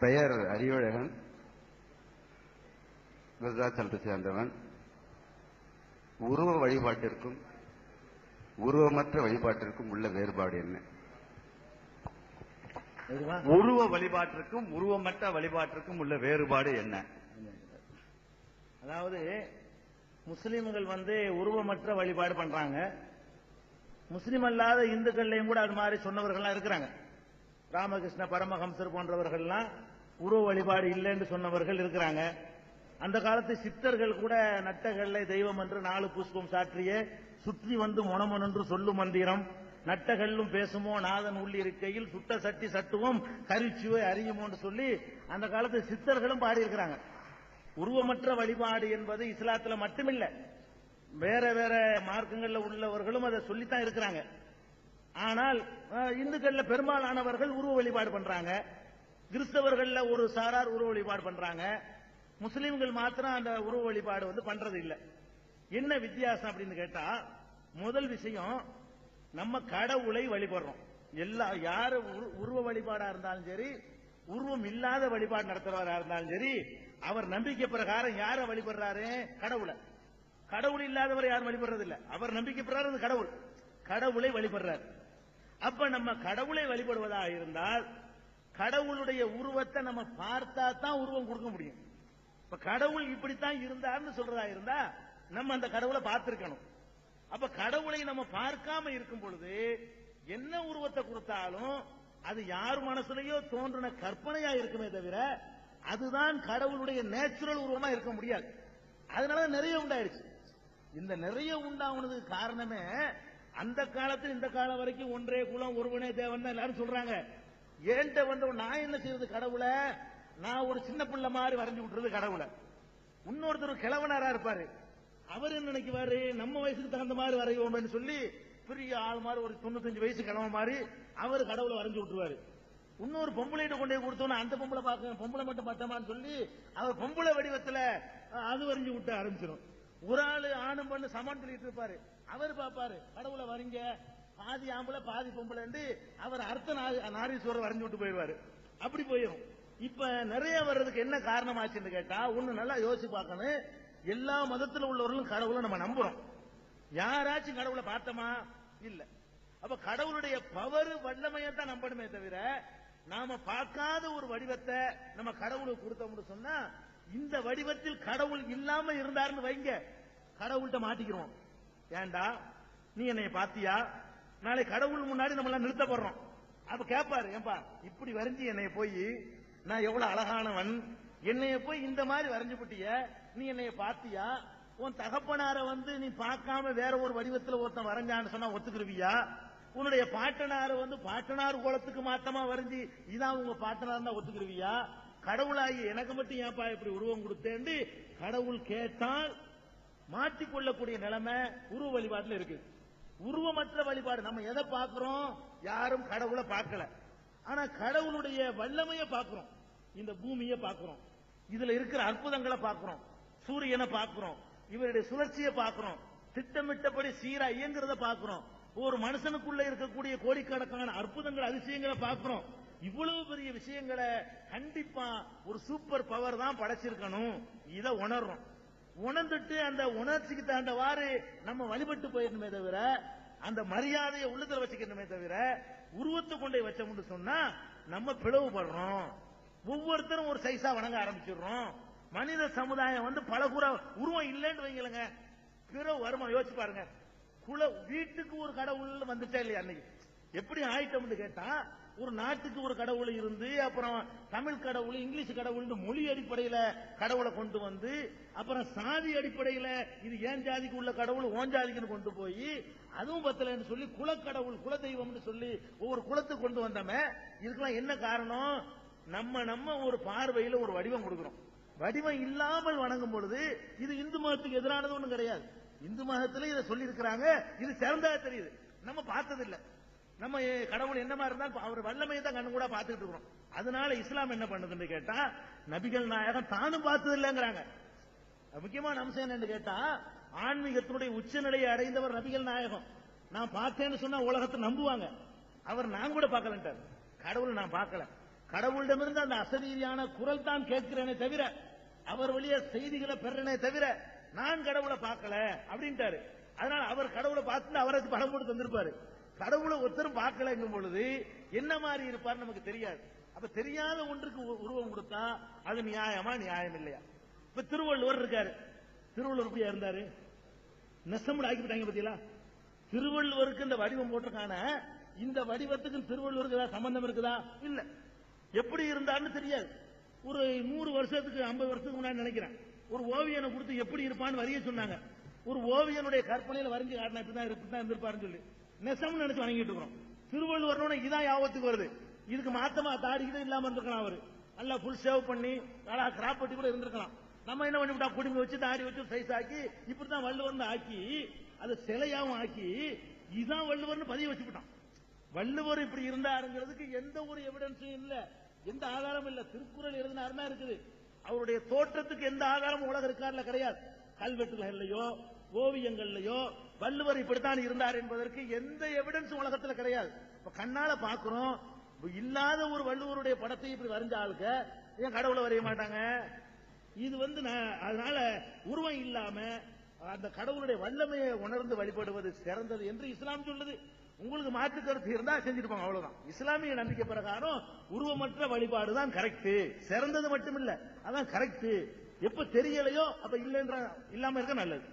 பெயர் அறிவழகன் விருதாச்சலத்தை சேர்ந்தவன். உருவ வழிபாட்டிற்கும் உருவமற்ற வழிபாட்டிற்கும் உள்ள வேறுபாடு என்ன? உருவ வழிபாட்டிற்கும் உருவமற்ற வழிபாட்டிற்கும் உள்ள வேறுபாடு என்ன? அதாவது முஸ்லிம்கள் வந்து உருவமற்ற வழிபாடு பண்றாங்க. முஸ்லிம் அல்லாத இந்துக்கள்லையும் கூட அது மாதிரி சொன்னவர்கள்லாம் இருக்கிறாங்க. ராமகிருஷ்ண பரமஹம்சர் போன்றவர்கள்லாம் உருவ வழிபாடு இல்லைன்னு சொன்னவர்கள் இருக்கிறாங்க. அந்த காலத்து சித்தர்கள் கூட நட்டகல்லை தெய்வம் என்று நாலு புஷ்பம் சாற்றிய சுற்றி வந்து மொனமொன் என்று சொல்லும் மந்திரம். நட்டகல்லும் பேசுமோ நாதன் உள்ளிருக்கையில் சுட்ட சட்டி சட்டுவோம் கரிச்சுவை அறியுமோன்னு சொல்லி அந்த காலத்து சித்தர்களும் பாடியிருக்கிறாங்க. உருவமற்ற வழிபாடு என்பது இஸ்லாத்துல மட்டுமில்ல. வேற வேற மார்க்கங்கள்ல உள்ளவர்களும் அதை சொல்லித்தான் இருக்கிறாங்க. ஆனால் இந்துக்கள்ல பெரும்பாலானவர்கள் உருவ வழிபாடு பண்றாங்க. கிறிஸ்தவர்கள்ல ஒரு சாரார் உருவ வழிபாடு பண்றாங்க. முஸ்லிம்கள் மாத்திரம் அந்த உருவ வழிபாடு வந்து பண்றது இல்ல. என்ன வித்தியாசம் அப்படின்னு கேட்டா முதல் விஷயம் நம்ம கடவுளை வழிபடுறோம். எல்லா யாரு உரு- உருவ வழிபாடா இருந்தாலும் சரி உருவம் இல்லாத வழிபாடு நடத்துறவரா இருந்தாலும் சரி அவர் நம்பிக்கை பிரகாரம் யார வழிபடுறாரு? கடவுளை. கடவுள் இல்லாதவர் யாரும் வழிபடுறது இல்ல. அவர் நம்பிக்கை பிரகாரம் கடவுள். கடவுளை வழிபடுறார். அப்ப நம்ம கடவுளை வழிபடுவதாக இருந்தால் கடவுளுடைய உருவத்தை நம்ம பார்த்தா தான் உருவம் கொடுக்க முடியும். இப்ப கடவுள் இப்படித்தான் இருந்தார்னு சொல்றதா இருந்தா நம்ம அந்த கடவுளை பார்த்திருக்கணும். அப்ப கடவுளை நம்ம பார்க்காம இருக்கும் பொழுது என்ன உருவத்தை கொடுத்தாலும் அது யார் மனசுலயோ தோன்றின கற்பனையா இருக்குமே தவிர அதுதான் கடவுளுடைய நேச்சுரல் உருவமா இருக்க முடியாது. அதனால நிறைய உண்டாயிடுச்சு இந்த நிறைய உண்டாகுனதுக்கு காரணமே அந்த காலத்தில் இந்த காலம் வரைக்கும் ஒன்றே குலம் ஒருவனே தேவன் தான் எல்லாரும் சொல்றாங்க. ஏன்ட்ட வந்தவன் நான் என்ன செய்யறது கடவுளை? நான் ஒரு சின்ன பிள்ளை மாதிரி வரைஞ்சு விட்டுறது கடவுளை. இன்னொருத்தர் கிழவனாரா இருப்பாரு. அவர் என்ன நினைக்குவாரு? நம்ம வயசுக்கு தகுந்த மாதிரி வரைவோம்னு சொல்லி பெரிய ஆள் மாதிரி ஒரு தொண்ணூத்தஞ்சு வயசு கிழவன் மாதிரி அவர் கடவுளை வரைஞ்சு விட்டுருவாரு. இன்னொரு பொம்பளைகிட்ட கொண்டு போய் கொடுத்தோன்னா அந்த பொம்பளை பார்க்க பொம்பளை மட்டும் பார்த்தமான்னு சொல்லி அவர் பொம்பளை வடிவத்துல அது வரைஞ்சு விட்டு ஆரம்பிச்சிடும் ஒரு ஆளு ஆணும் பண்ணு சமான் சொல்லிட்டு இருப்பாரு. அவர் பார்ப்பாரு கடவுளை வரைங்க பாதி ஆம்பளை பாதி பொம்பளைன்னு அவர் அர்த்த நாரீஸ்வரர் வரைஞ்சு விட்டு போயிடுவாரு. அப்படி போயிடும். இப்ப நிறைய வர்றதுக்கு என்ன காரணமாச்சுன்னு கேட்டா ஒண்ணு நல்லா யோசிச்சு பார்க்கணும். எல்லா மதத்துல உள்ளவர்களும் கடவுளை நம்ம நம்புறோம். யாராச்சும் கடவுளை பார்த்தோமா? இல்ல. அப்ப கடவுளுடைய பவர் வல்லமையை தான் நம்பணுமே தவிர நாம பார்க்காத ஒரு வடிவத்தை நம்ம கடவுளுக்கு கொடுத்தோம்னு சொன்னா இந்த வடிவத்தில் கடவுள் இல்லாம இருந்தாருன்னு வைங்க. கடவுள்கிட்ட மாட்டிக்கிறோம். ஏன்டா நீ என்னை பாத்தியா நாளை கடவுள் முன்னாடி நம்ம எல்லாம் நிறுத்தப்படுறோம். அப்ப கேட்பாரு ஏன்பா இப்படி வரைஞ்சி என்னைய போய் நான் எவ்வளவு அழகானவன் என்னைய போய் இந்த மாதிரி வரைஞ்சு போட்டிய நீ என்னைய பாத்தியா? உன் தகப்பனார வந்து நீ பார்க்காம வேற ஒரு வடிவத்துல ஒருத்தன் வரைஞ்சான்னு சொன்னா ஒத்துக்கிருவியா? உன்னுடைய பாட்டனார வந்து பாட்டனார் கோலத்துக்கு மாத்தமா வரைஞ்சி இதான் உங்க பாட்டனார் ஒத்துக்கிருவியா? கடவுளாகி எனக்கு மட்டும் ஏன்பா இப்படி உருவம் கொடுத்தேன்னு கடவுள் கேட்டால் மாட்டிக்கொள்ளக்கூடிய நிலைமை உருவ வழிபாட்டுல இருக்குது உருவமற்ற வழிபாடு. நம்ம எதை பார்க்கிறோம்? யாரும் கடவுளை பார்க்கல. ஆனா கடவுளுடைய வல்லமையை பார்க்கிறோம். இந்த பூமியை பார்க்கிறோம். இதுல இருக்கிற அற்புதங்களை பார்க்கிறோம். சூரியனை பார்க்கிறோம். இவருடைய சுழற்சியை பார்க்கிறோம். திட்டமிட்டபடி சீரா இயங்குறத பார்க்கிறோம். ஒரு மனுஷனுக்குள்ள இருக்கக்கூடிய கோடிக்கணக்கான அற்புதங்கள் அதிசயங்களை பார்க்கிறோம். இவ்வளவு பெரிய விஷயங்களை கண்டிப்பா ஒரு சூப்பர் பவர் தான் படைச்சிருக்கணும். இதை உணர்றோம். உணர்ந்துட்டு அந்த உணர்ச்சிக்கு தகுந்தவாறு நம்ம வழிபட்டு போயிடணுமே தவிர அந்த மரியாதையை உள்ளத்துல வச்சுக்கணுமே தவிர உருவத்தை கொண்டே வச்சோம்னு சொன்னா நம்ம பிளவுபடுறோம். ஒவ்வொருத்தரும் ஒரு சைஸா வணங்க ஆரம்பிச்சிடுறோம். மனித சமுதாயம் வந்து பல கூற உருவம் இல்லைன்னு வைங்களேங்க. பிற வருமா யோசிச்சு பாருங்க. குல வீட்டுக்கு ஒரு கடவுள் வந்துட்டே இல்லையா அன்னைக்கு? எப்படி ஆயிட்டோம்னு கேட்டா ஒரு நாட்டுக்கு ஒரு கடவுள் இருந்து அப்புறம் தமிழ் கடவுள் இங்கிலீஷ் கடவுள்னு மொழி அடிப்படையில கடவுளை கொண்டு வந்து அப்புறம் சாதி அடிப்படையில இது ஏன் ஜாதிக்கு உள்ள கடவுள் ஓன் ஜாதிக்குன்னு கொண்டு போய் அதுவும் பத்தலைன்னு சொல்லி குலக்கடவுள் குல தெய்வம்னு சொல்லி ஒவ்வொரு குலத்துக்கு கொண்டு வந்தோமே இதுக்கெல்லாம் என்ன காரணம்? நம்ம நம்ம ஒரு பார்வையில ஒரு வடிவம் கொடுக்கிறோம். வடிவம் இல்லாமல் வணங்கும் பொழுது இது இந்து மதத்துக்கு எதிரானது ஒண்ணும் கிடையாது. இந்து மதத்துல இதை சொல்லி இருக்கிறாங்க இது சிறந்ததா தெரியுது. நம்ம பார்த்ததில்லை. நம்ம கடவுள் கடவுள் என்னமா இருந்தால் அவர் வல்லமையை தான் கண்ணு கூட பார்த்துக்கிட்டு இருக்கிறோம். அதனால இஸ்லாம் என்ன பண்ணுதுன்னு கேட்டா நபிகள் நாயகம் தானும் பார்த்தது இல்லைங்கிறாங்க முக்கியமான அம்சம் என்னன்னு கேட்டா ஆன்மீகத்தினுடைய உச்சநிலையை அடைந்தவர் நபிகள் நாயகம். நான் பார்த்தேன்னு சொன்னா உலகத்தை நம்புவாங்க. அவர் நான் கூட பார்க்கலன்ட்டார். கடவுள் நான் பார்க்கல. கடவுளிடமிருந்து அந்த அசரீரியான குரல் தான் கேட்கிறேனே தவிர அவர் வழிய செய்திகளை பெறனே தவிர நான் கடவுளை பார்க்கல அப்படின்ட்டாரு. அதனால அவர் கடவுளை பார்த்து அவருக்கு படம் போட்டு தந்திருப்பாரு. கடவுளை ஒருத்தரும் பார்க்கலங்கும் பொழுது என்ன மாதிரி இருப்பார் நமக்கு தெரியாது. அப்ப தெரியாத ஒன்றுக்கு உ- உருவம் கொடுத்தா அது நியாயமா நியாயம் இல்லையா? இப்ப திருவள்ளுவர் இருக்காரு. திருவள்ளுவர் எப்படியா இருந்தாரு? நெசமுட ஆக்கிவிட்டாங்க பார்த்தீங்களா திருவள்ளுவருக்கு இந்த வடிவம் போட்டிருக்கான இந்த வடிவத்துக்கும் திருவள்ளுவருக்கு ஏதாவது சம்பந்தம் இருக்குதா? இல்ல. எப்படி இருந்தான்னு தெரியாது. ஒரு நூறு வருஷத்துக்கு ஐம்பது வருஷத்துக்கு முன்னாடி நினைக்கிறேன். ஒரு ஓவியனை கொடுத்து எப்படி இருப்பான்னு வரைய சொன்னாங்க. ஒரு ஓவியனுடைய கற்பனையில வரைஞ்சு காட்டினா இப்படிதான் இருப்பாருன்னு இருந்திருப்பாருன்னு சொல்லி. நெசம்னு நினைச்சு வணங்கிட்டு இருக்கிறோம். திருவள்ளுவர்னு இதான் யாபத்துக்கு வருது. இதுக்கு மாத்தமா தாடிக்கிட்டு இல்லாம இருந்திருக்கலாம் அவரு. நல்லா ஃபுல் சேவ் பண்ணி நல்லா கிராப் பட்டி கூட இருந்திருக்கலாம். நம்ம என்ன பண்ணிவிட்டா குடும்பம் வச்சு தாடி வச்சு சைஸ் ஆக்கி இப்படிதான் வள்ளுவர்னு ஆக்கி அதை சிலையாவும் ஆக்கி இதுதான் வள்ளுவர்னு பதிய வச்சுக்கிட்டான் வள்ளுவர் இப்படி இருந்தாருங்கிறதுக்கு எந்த ஒரு எவிடன்ஸும் இல்ல. எந்த ஆதாரமும் இல்ல. திருக்குறள் எழுதினாருன்னா இருக்குது. அவருடைய தோற்றத்துக்கு எந்த ஆதாரமும் உலக இருக்கார்ல கிடையாது. கல்வெட்டுகள்லயோ ஓவியங்கள்லயோ வள்ளுவர் இப்படித்தான் இருந்தார் என்பதற்கு எந்த எவிடன்ஸும் உலகத்துல கிடையாது. இப்ப கண்ணால பாக்குறோம். இல்லாத ஒரு வள்ளுவருடைய படத்தை இப்படி வரைஞ்ச ஆளுக்க ஏன் கடவுளை வரைய மாட்டாங்க? இது வந்து நான் அதனால உருவம் இல்லாம அந்த கடவுளுடைய வல்லமையை உணர்ந்து வழிபடுவது சிறந்தது என்று இஸ்லாம் சொல்லுது. உங்களுக்கு மாற்று கருத்து இருந்தா செஞ்சிருப்பாங்க அவ்வளவுதான். இஸ்லாமிய நம்பிக்கை பிரகாரம் உருவமற்ற வழிபாடு தான் கரெக்ட் சிறந்தது மட்டும் இல்ல அதான் கரெக்ட் எப்ப தெரியலையோ அப்ப இல்லைன்ற இல்லாம இருக்க நல்லது.